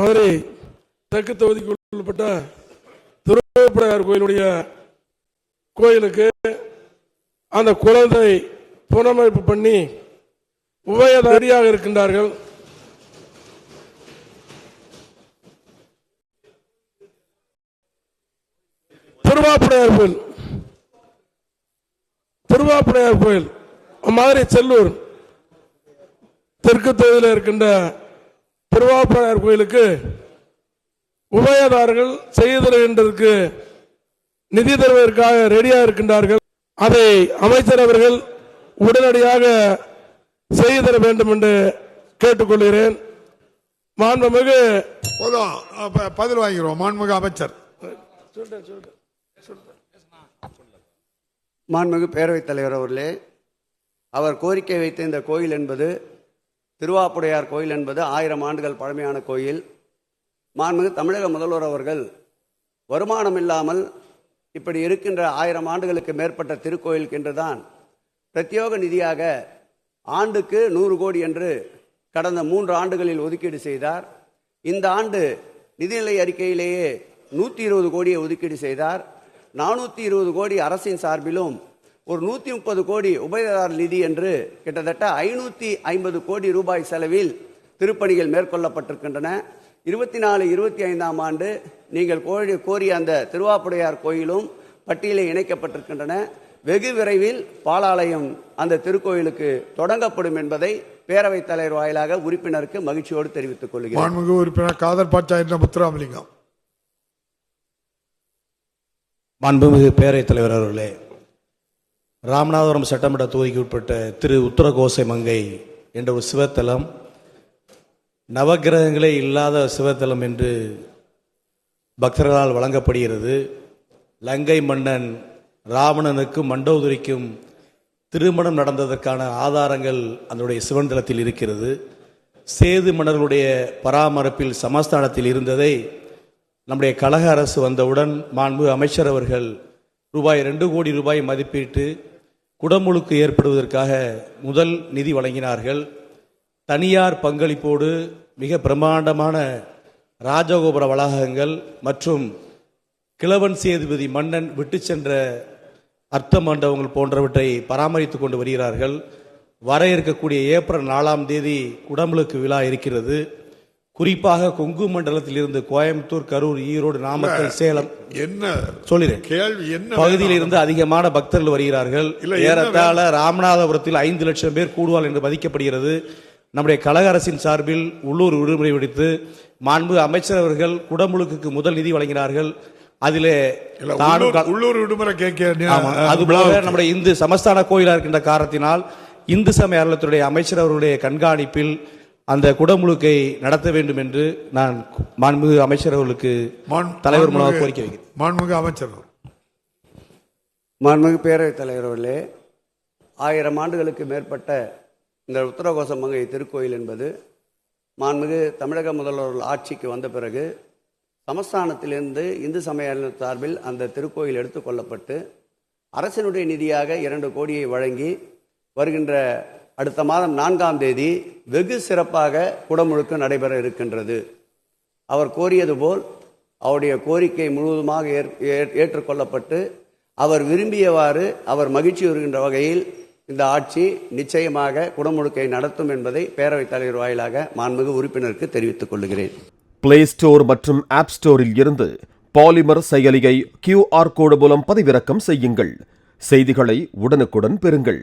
மதுரை தெற்கு தொகுதிக்கு உட்பட்ட திருவப்படையார் கோயிலுடைய கோயிலுக்கு அந்த குழந்தை புனரமைப்பு பண்ணி உபயதாரியாக இருக்கின்றார்கள். திருவாப்புடையார் கோயில். திருவாப்புடையார் கோயில். மதுரை செல்லூர். தெற்கு தொகுதியில் இருக்கின்ற திருவாப்புடையார் கோயிலுக்கு உபயதாரர்கள் செய்து தருகின்றதற்கு நிதி தருவதற்காக ரெடியா இருக்கின்றார்கள். அதை அமைச்சர் அவர்கள் உடனடியாக செய்து தர வேண்டும் என்று கேட்டுக்கொள்கிறேன். மாண்புமிகு போதும். பதில் வாங்கிடுவோம் மாண்புமிகு அமைச்சர். மாண்புமிகு பேரவைத் தலைவர் அவர்களே அவர் கோரிக்கை வைத்த இந்த கோயில் என்பது திருவாப்புடையார் கோயில் என்பது ஆயிரம் ஆண்டுகள் பழமையான கோயில். மாண்புமிகு தமிழக முதல்வர் அவர்கள் வருமானம் இல்லாமல் இப்படி இருக்கின்ற ஆயிரம் ஆண்டுகளுக்கு மேற்பட்ட திருக்கோயிலுக்கு என்றுதான் பிரத்யோக நிதியாக ஆண்டுக்கு நூறு கோடி என்று கடந்த மூன்று ஆண்டுகளில் ஒதுக்கீடு செய்தார். இந்த ஆண்டு நிதிநிலை அறிக்கையிலேயே நூற்றி இருபது கோடியை ஒதுக்கீடு செய்தார். நானூற்றி இருபது கோடி அரசின் சார்பிலும் ஒரு நூற்றி முப்பது கோடி உபயதார நிதி என்று கிட்டத்தட்ட ஐநூற்றி ஐம்பது கோடி ரூபாய் செலவில் திருப்பணிகள் மேற்கொள்ளப்பட்டிருக்கின்றன. இருபத்தி நாலு இருபத்தி ஐந்தாம் ஆண்டு நீங்கள் கோரி கோரிய அந்த திருவாப்புடையார் கோயிலும் பட்டியலில் இணைக்கப்பட்டிருக்கின்றன. வெகு விரைவில் பாலாலயம் அந்த திருக்கோயிலுக்கு தொடங்கப்படும் என்பதை பேரவைத் தலைவர் வாயிலாக உறுப்பினருக்கு மகிழ்ச்சியோடு தெரிவித்துக் கொள்கிறேன். மாண்புமிகு உறுப்பினர் காதர் பாட்சா என்ற முத்துராமலிங்கம். மாண்புமிகு பேரவைத் தலைவர் அவர்களே ராமநாதபுரம் சட்டமன்ற தொகுதிக்கு உட்பட்ட திரு உத்தரகோசை மங்கை என்ற ஒரு சிவத்தலம் நவக்கிரகங்களே இல்லாத சிவத்தலம் என்று பக்தர்களால் வழங்கப்படுகிறது. லங்கை மன்னன் ராவணனுக்கும் மண்டோதரிக்கும் திருமணம் நடந்ததற்கான ஆதாரங்கள் அதனுடைய சிவன் தளத்தில் இருக்கிறது. சேது மன்னர்களுடைய பராமரிப்பில் சமஸ்தானத்தில் இருந்ததை நம்முடைய கழக அரசு வந்தவுடன் மாண்பு அமைச்சர் அவர்கள் ரூபாய் ரெண்டு கோடி ரூபாய் மதிப்பீட்டு குடமுழுக்கு ஏற்படுவதற்காக முதல் நிதி வழங்கினார்கள். தனியார் பங்களிப்போடு மிக பிரம்மாண்டமான ராஜகோபுர வளாகங்கள் மற்றும் கிழவன் சேதுபதி மன்னன் விட்டு சென்ற அர்த்த மண்டபங்கள் போன்றவற்றை பராமரித்து கொண்டு வருகிறார்கள். வர இருக்கக்கூடிய ஏப்ரல் நாலாம் தேதி குடமுழுக்கு விழா இருக்கிறது. குறிப்பாக கொங்கு மண்டலத்தில் இருந்து கோயம்புத்தூர் கரூர் ஈரோடு நாமக்கல் சேலம். என்ன? சொல்லிறேன். கேள்வி என்ன பகுதியில் இருந்து அதிகமான பக்தர்கள் வருகிறார்கள். ஏறத்தாழ ராமநாதபுரத்தில் ஐந்து லட்சம் பேர் கூடுவார் என்று மதிக்கப்படுகிறது. நம்முடைய கழக அரசின் சார்பில் உள்ளூர் விடுமுறை விடுத்து மாண்பு அமைச்சர் அவர்கள் குடமுழுக்குக்கு முதல் நிதி வழங்கினார்கள். அதிலே உள்ளூர்- விடுமுறை கேட்க. அதுபோல நம்முடைய இந்து சமஸ்தான கோயிலா இருக்கின்ற காரணத்தினால் இந்து சமய அறநிலையத்துடைய அமைச்சர் அவர்களுடைய கண்காணிப்பில் அந்த குடமுழுக்கை நடத்த வேண்டும் என்று நான் மாண்புமிகு அமைச்சர் அவர்களுக்கு தலைவர் மூலமாக கோரிக்கை வைக்கிறேன். மாண்புமிகு அமைச்சர் மாண்புமிகு பேரவைத் தலைவர் அவர்களே ஆயிரம் ஆண்டுகளுக்கு மேற்பட்ட இந்த உத்தரகோசமங்கை திருக்கோயில் என்பது மாண்புமிகு தமிழக முதல்வர்கள் ஆட்சிக்கு வந்த பிறகு சமஸ்தானத்திலிருந்து இந்து சமய சார்பில் அந்த திருக்கோயில் எடுத்துக்கொள்ளப்பட்டு அரசினுடைய நிதியாக இரண்டு கோடியை வழங்கி வருகின்ற அடுத்த மாதம் நான்காம் தேதி வெகு சிறப்பாக குடமுழுக்கு நடைபெற இருக்கின்றது. அவர் கோரியது போல் அவருடைய கோரிக்கை முழுவதுமாக ஏற்- ஏற்- ஏற்றுக்கொள்ளப்பட்டு அவர் விரும்பியவாறு அவர் மகிழ்ச்சி வருகின்ற வகையில் இந்த ஆட்சி நிச்சயமாக குடமுழுக்கை நடத்தும் என்பதை பேரவைத் தலைவர் வாயிலாக மாண்புமிகு உறுப்பினருக்கு தெரிவித்துக் கொள்கிறேன். பிளே ஸ்டோர் மற்றும் ஆப் ஸ்டோரில் இருந்து பாலிமர் செயலியை கியூஆர் கோடு மூலம் பதிவிறக்கம் செய்யுங்கள். செய்திகளை உடனுக்குடன் பெறுங்கள்.